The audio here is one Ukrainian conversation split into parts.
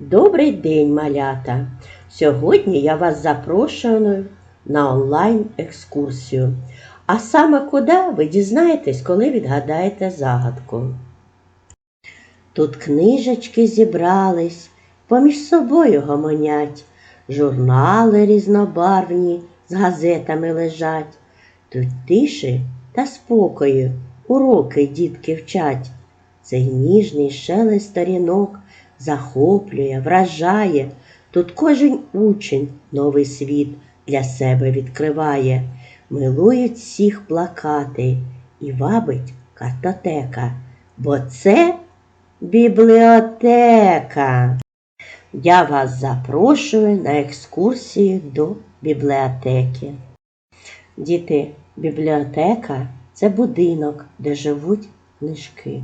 Добрий день, малята! Сьогодні я вас запрошую на онлайн-екскурсію. А саме куди ви дізнаєтесь, коли відгадаєте загадку. Тут книжечки зібрались, поміж собою гомонять, журнали різнобарвні з газетами лежать. Тут тиші та спокою уроки дітки вчать. Цей ніжний шелест сторінок захоплює, вражає. Тут кожен учень новий світ для себе відкриває, милують всіх плакати і вабить картотека, бо це бібліотека. Я вас запрошую на екскурсію до бібліотеки. Діти, бібліотека це будинок, де живуть книжки.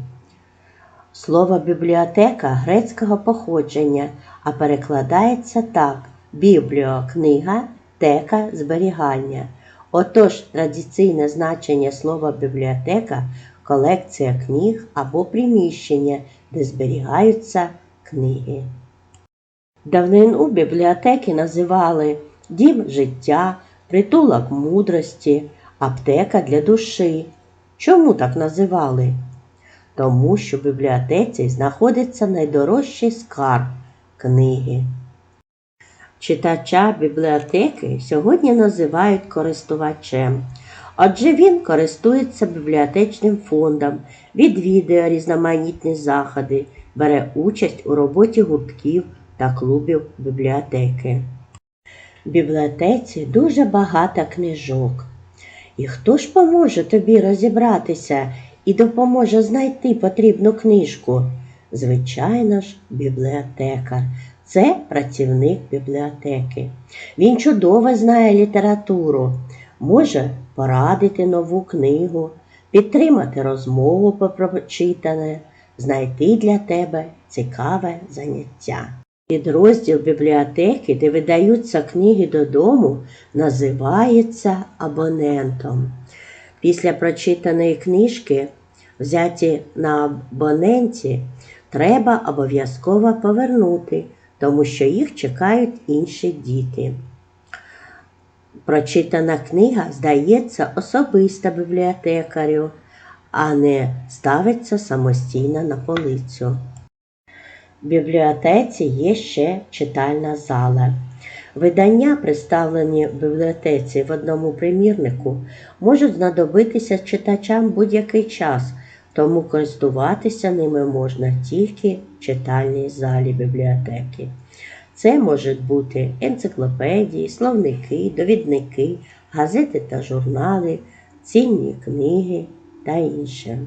Слово бібліотека грецького походження, а перекладається так: бібліо книга, тека зберігання. Отож, традиційне значення слова бібліотека колекція книг або приміщення, де зберігаються книги. Давнину бібліотеки називали дім життя, притулок мудрості, аптека для душі. Чому так називали? Тому що в бібліотеці знаходиться найдорожчий скарб книги. Читача бібліотеки сьогодні називають користувачем. Отже, він користується бібліотечним фондом, відвідує різноманітні заходи, бере участь у роботі гуртків та клубів бібліотеки. В бібліотеці дуже багато книжок. І хто ж поможе тобі розібратися і допоможе знайти потрібну книжку? Звичайно ж, бібліотекар. Це працівник бібліотеки. Він чудово знає літературу, може порадити нову книгу, підтримати розмову про прочитане, знайти для тебе цікаве заняття. Підрозділ бібліотеки, де видаються книги додому, називається абонентом. Після прочитаної книжки, взяті на абоненті, треба обов'язково повернути, тому що їх чекають інші діти. Прочитана книга здається особисто бібліотекарю, а не ставиться самостійно на полицю. В бібліотеці є ще читальна зала. Видання, представлені в бібліотеці в одному примірнику, можуть знадобитися читачам будь-який час, тому користуватися ними можна тільки в читальній залі бібліотеки. Це можуть бути енциклопедії, словники, довідники, газети та журнали, цінні книги та інше.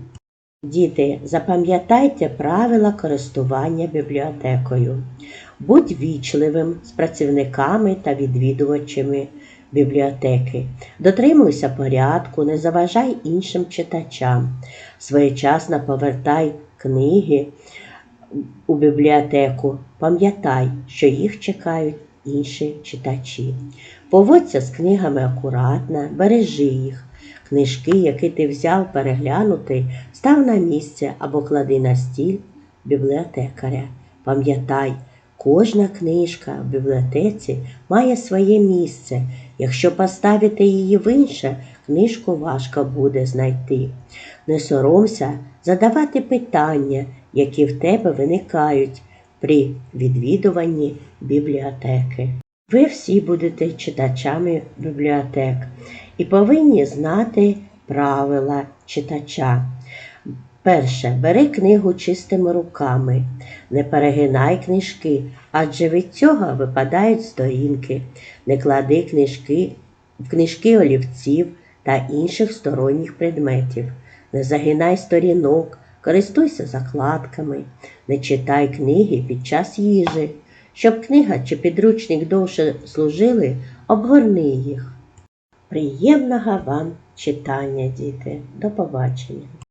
Діти, запам'ятайте правила користування бібліотекою. Будь вічливим з працівниками та відвідувачами бібліотеки. Дотримуйся порядку, не заважай іншим читачам. Своєчасно повертай книги у бібліотеку. Пам'ятай, що їх чекають інші читачі. Поводься з книгами акуратно, бережи їх. Книжки, які ти взяв переглянути, став на місце або клади на стіль бібліотекаря. Пам'ятай, кожна книжка в бібліотеці має своє місце. Якщо поставити її в інше, книжку важко буде знайти. Не соромся задавати питання, які в тебе виникають при відвідуванні бібліотеки. Ви всі будете читачами бібліотек і повинні знати правила читача. Перше, бери книгу чистими руками, не перегинай книжки, адже від цього випадають сторінки. Не клади книжки в книжки олівців та інших сторонніх предметів. Не загинай сторінок, користуйся закладками, не читай книги під час їжі. Щоб книга чи підручник довше служили, обгорни їх. Приємного вам читання, діти. До побачення.